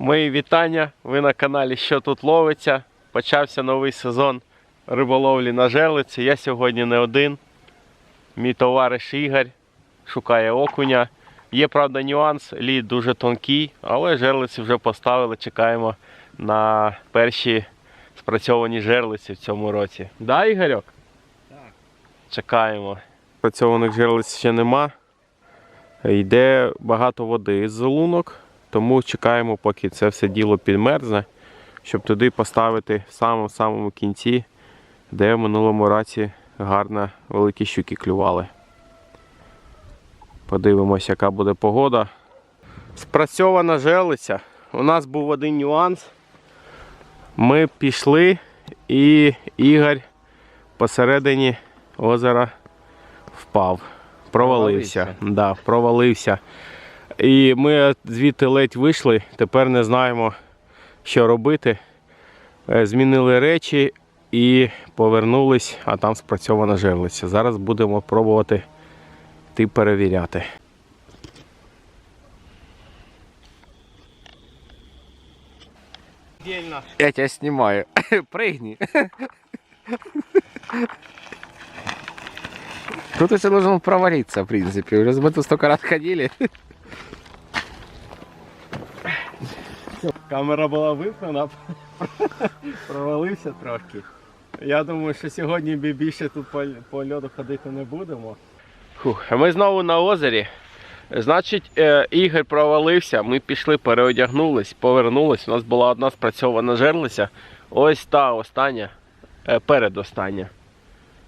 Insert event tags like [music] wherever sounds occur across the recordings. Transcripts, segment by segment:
Мої вітання. Ви на каналі Що тут ловиться. Почався новий сезон риболовлі на жерлиці. Я сьогодні не один. Мій товариш Ігор шукає окуня. Є, правда, нюанс, лід дуже тонкий, але жерлиці вже поставили. Чекаємо на перші спрацьовані жерлиці в цьому році. Да, Ігорьок? Так. Чекаємо. Спрацьованих жерлиць ще нема. Йде багато води з лунок, тому чекаємо, поки це все діло підмерзне, щоб туди поставити в самому самому кінці, де в минулому році гарно великі щуки клювали. Подивимось, яка буде погода. Спрацьована жерлиця. У нас був один нюанс. Ми пішли і Ігор посередині озера впав. Провалився. Провалився? Да, провалився. І ми звідти ледь вийшли, тепер не знаємо, що робити. Е, Змінили речі і повернулись, а там спрацьована жерлиця. Зараз будемо пробувати йти перевіряти. Я тебя снимаю. [laughs] Прыгни. [laughs] Тут если должен провалиться, в принципе. Уже мы тут столько раз ходили. [laughs] Камера була вимкнена, провалився трошки. Я думаю, що сьогодні бі- більше тут по, по льоду ходити не будемо. Фух, ми знову на озері. Значить, е, Ігор провалився, ми пішли, переодягнулись, повернулись. У нас була одна спрацьована жерлиця. Ось та остання, е, передостання.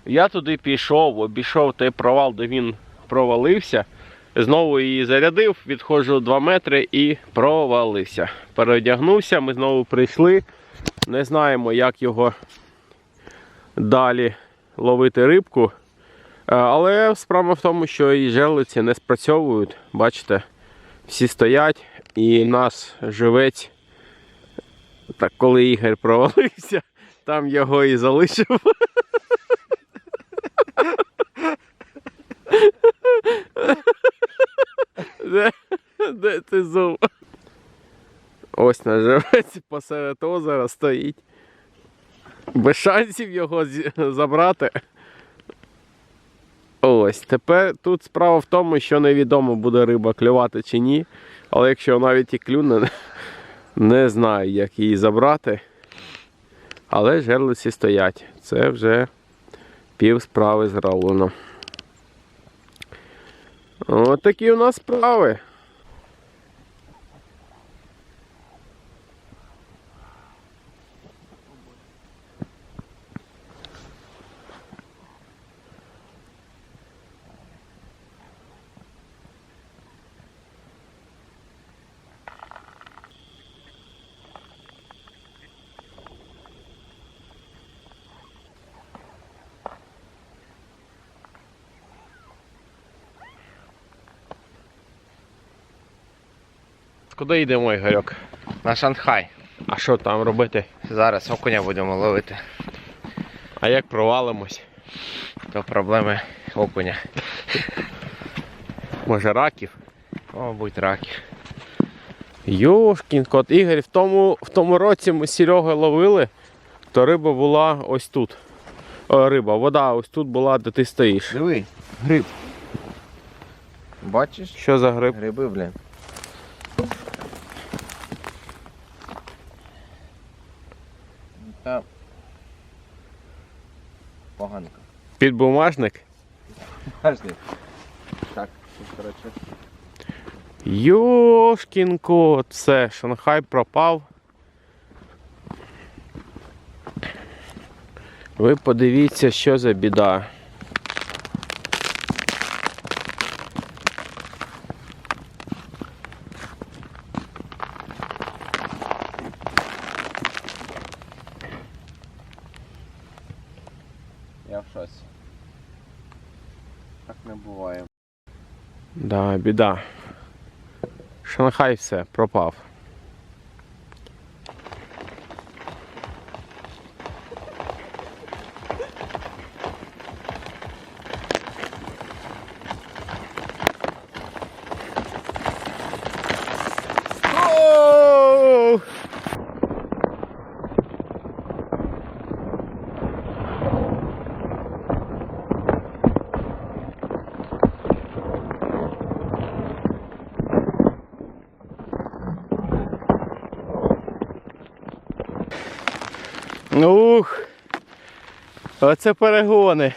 Я туди пішов, обійшов той провал, де він провалився. Знову її зарядив, відходжу 2 метри і провалився. Переодягнувся, ми знову прийшли. Не знаємо, як його далі ловити рибку. Е, Але справа в тому, що і жерлиці не спрацьовують. Бачите, всі стоять, і наш живець, так коли Ігор провалився, там його і залишив. [laughs] Де, де ти зум? Ось наш живець посеред озера стоїть. Без шансів його забрати. Ось, тепер тут справа в тому, що невідомо буде риба клювати чи ні. Але якщо навіть і клюне, не знаю, як її забрати. Але жерлиці стоять. Це вже пів справи зроблено. Ось такі у нас справи. Куди йдемо, Ігорьок? На Шанхай. А що там робити? Зараз окуня будемо ловити. А як провалимось? То проблеми окуня. Може раків? Мабуть, раки. Йошкін кот, Ігор, в тому, в тому році ми з Серегою ловили, то риба була ось тут. О, риба, вода ось тут була, де ти стоїш. Диви, гриб. Бачиш? Що за гриб? Гриби, блін. Та поганка. Підбумажник? Бумажник. Так, тут, коротше. Йошкін кот, все, Шанхай пропав. Ви подивіться, що за біда. Шоці. Так не буває. Да, біда. Шанхай все, пропав. Ух. Оце перегони.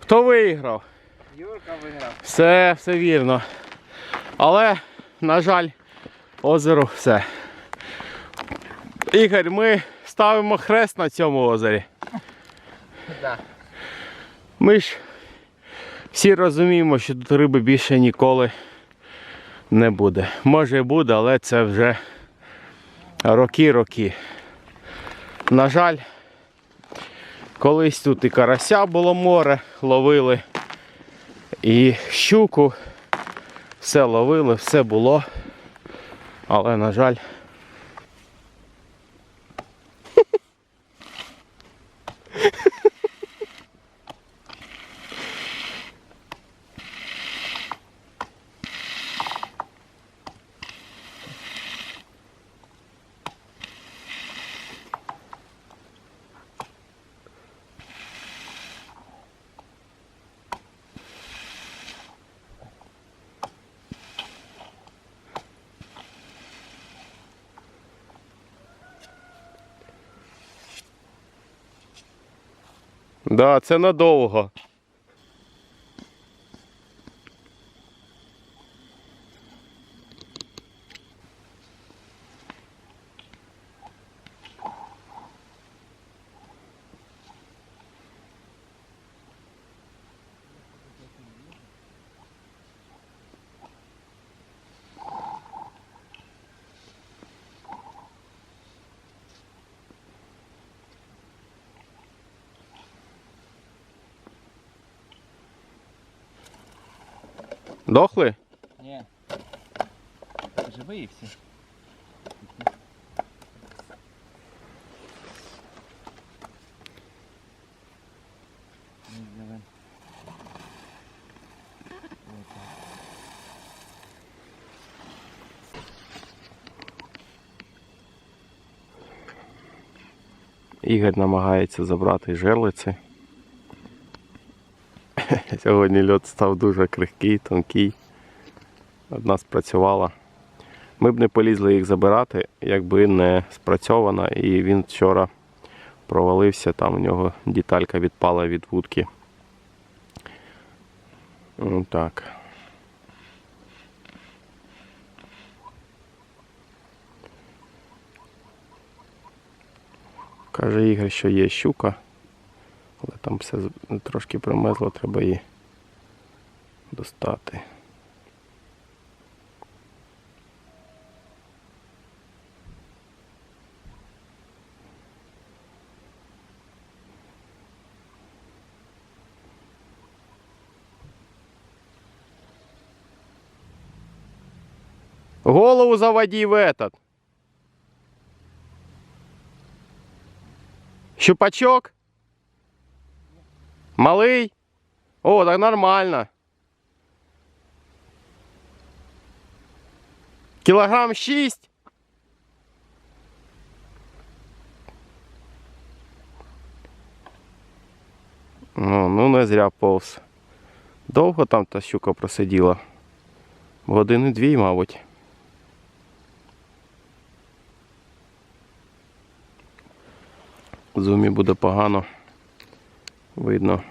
Хто виграв? Юрка виграв. Все, все вірно. Але, на жаль, озеро все. Ігор, ми ставимо хрест на цьому озері. Да. Ми ж всі розуміємо, що тут риби більше ніколи не буде. Може і буде, але це вже роки-роки. На жаль, колись тут і карася було море, ловили, і щуку, все ловили, все було. Але, на жаль, да, це надовго. Дохли? Ні. Живий всі. Ігор намагається забрати жерлиці. [laughs] Сьогодні льот став дуже крихкий, тонкий. Одна спрацювала. Ми б не полізли їх забирати, якби не спрацьована. І він вчора провалився, там у нього деталька відпала від вудки. Ну, Так. Каже Ігор, що є щука, але там все трошки примезло, треба її достати. Голову заводи в этот. Щупачок? Малий? О, так нормально. Кілограм шість. Ну, ну не зря повз. Довго там та щука просиділа? Години дві, мабуть. В зумі буде погано. Видно.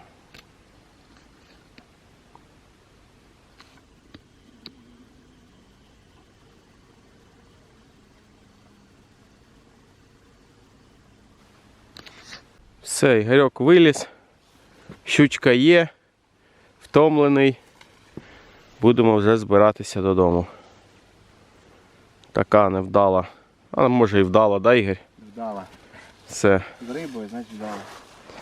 Все, Ігорьок виліз. Щучка є. Втомлений. Будемо вже збиратися додому. Така невдала. А може і вдала, да, Ігор? Вдала. Все. З рибою, значить вдала.